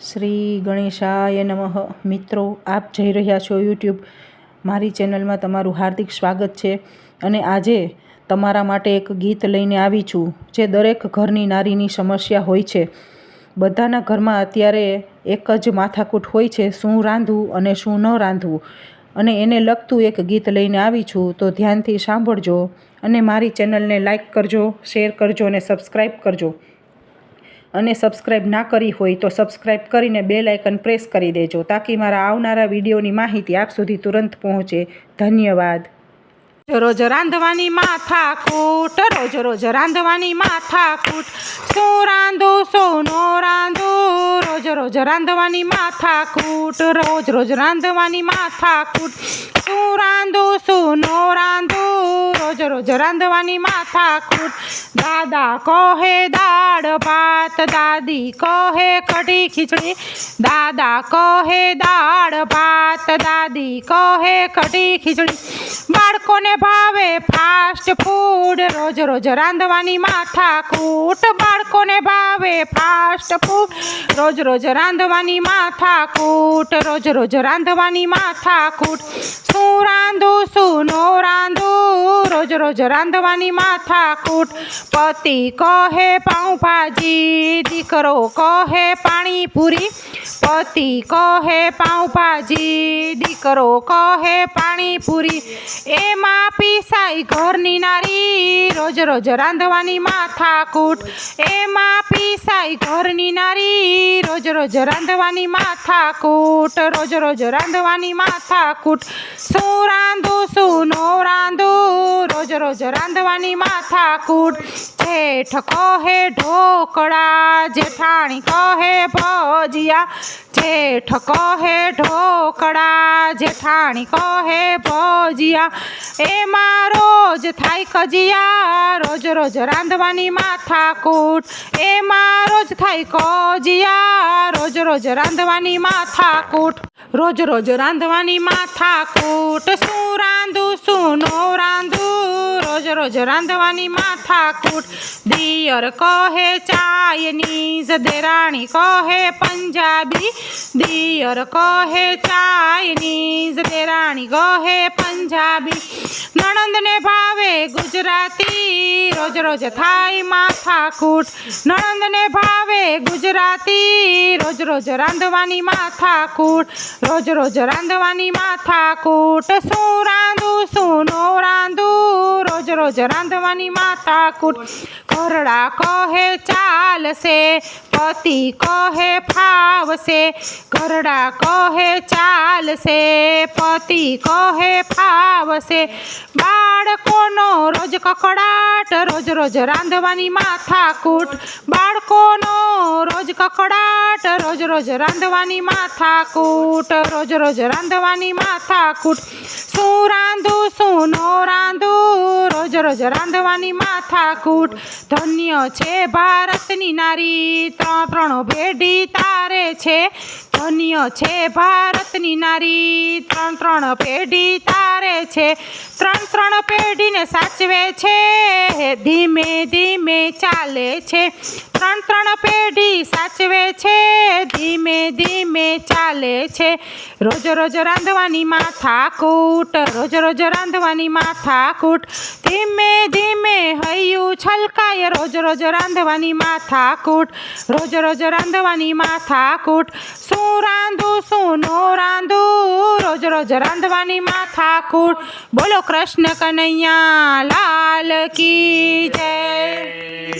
શ્રી ગણેશાય નમઃ. મિત્રો, આપ જઈ રહ્યા છો યુટ્યુબ મારી ચેનલમાં તમારું હાર્દિક સ્વાગત છે અને આજે તમારા માટે એક ગીત લઈને આવી છું, જે દરેક ઘરની નારીની સમસ્યા હોય છે. બધાના ઘરમાં અત્યારે એક જ માથાકૂટ હોય છે, શું રાંધવું અને શું ન રાંધવું. અને એને લગતું એક ગીત લઈને આવી છું, તો ધ્યાનથી સાંભળજો અને મારી ચેનલને લાઈક કરજો, શેર કરજો અને સબસ્ક્રાઈબ કરજો. અને સબસ્ક્રાઈબ ના કરી હોય તો સબસ્ક્રાઈબ કરીને બેલ આઇકન પ્રેસ કરી દેજો, તાકી મારા આવનારા વિડીયોની માહિતી આપ સુધી તુરંત પહોંચે. ધન્યવાદ. રોજ રાંધવાની માથા કૂટ, રોજ રોજ રાંધવાની માથા કૂટ. શું રાંધું, શું નો રાંધું? રોજ રોજ રાંધવાની માથા કૂટ, રોજ રોજ રાંધવાની માથા કૂટ. શું રાંધું, શું નો રાંધું? રોજ રોજ રાંધવાની માથા કૂટ. દાદા કહે દાળ, ભાત, દાદી કહે કઢી ખીચડી. દાદા કહે દાળ, ભાત દાદી કહે કઢી ખીચડી. બાળકોને ભાવે ફાસ્ટ ફૂડ રોજ રોજ રાંધવાની માથા કૂટ. બાળકોને ભાવે ફાસ્ટ ફૂડ રોજ રોજ રાંધવાની માથા કૂટ. રોજ રોજ રાંધવાની માથા કૂટ. શું રાંધું, શું નો રાંધું? રોજ રોજ રાંધવાની માથા કૂટ. પતિ કહે પાઉંભાજી દીકરો કહે પાણીપુરી. પતિ કહે પાઉંભાજી, દીકરો કહે પાણીપુરી. એમાં પીસાઈ ઘરની નારી, રોજ રોજ રાંધવાની માથા કૂટ એમાં પીસાઈ ઘરની નારી, રોજ રોજ રાંધવાની માથા કૂટ રોજ રોજ રાંધવાની માથા કૂટ શું રાંધું, શું નો રાંધું? રોજ રોજ રાંધવાની માથા જેઠ કહે ઢોકળા, જેઠાણી કહે ભજીયા, જેઠ કહે ઢોકળા, જેઠાણી કહે ભજીયા. એમાં રોજ થાય કજિયા, રોજ રોજ રાંધવાની માથા કૂટ એમાં રોજ થાય કજિયા, રોજ રોજ રાંધવાની માથા કૂટ રોજ રોજ રાંધવાની માથા કૂટ શું રાંધું, શું નો રોજ રાંધવાની માથા કૂટ દિયર કહે ચાયનીઝ દેરાણી કહે પંજાબી. દિયર કહે ચાયનીઝ દેરાણી કહે પંજાબી. નણંદને ભાવે ગુજરાતી. રોજ રોજ થાય માથા કૂટ નણંદને ભાવે ગુજરાતી. રોજ રોજ રાંધવાની માથા કૂટ રોજ રોજ રાંધવાની માથા કૂટ શું રાંધું, શું નો રાંધું? રોજ રોજ રાંધવાની માતા કૂટ. ઘરડા કહે ચાલશે, પતિ કહે ફાવશે. ઘરડા કહે ચાલશે, પતિ કહે ફાવશે. બાળકોનો રોજ કકડાટ, રોજ રોજ રાંધવાની માથા કૂટ. બાળકોનો રોજ કકડાટ, રોજ રોજ રાંધવાની માથા કૂટ. રોજ રોજ રાંધવાની માથા કૂટ. શું રાંધું, શું નો રાંધું? રોજ રોજ રાંધવાની માથા કૂટ ધન્ય છે ભારતની નારી. ત્રણ ત્રણ ભેડી તારે છે. ધન્ય છે ભારતની નારી. ત્રણ ત્રણ પેઢી તારે છે. ત્રણ ત્રણ પેઢીને સાચવે છે. ધીમે ધીમે ચાલે છે. ત્રણ ત્રણ પેઢી સાચવે છે. ધીમે ધીમે ચાલે છે. રોજ રોજ રાંધવાની માથાકૂટ રોજ રોજ રાંધવાની માથાકૂટ ધીમે ધીમે હૈયું છલકાય. રોજ રોજ રાંધવાની માથાકૂટ રોજ રોજ રાંધવાની માથા કૂટ. શું રાંધું શું નો રાંધું, રોજ રોજ રાંધવાની માથા કૂળ બોલો કૃષ્ણ કનૈયા, લાલ કી જય.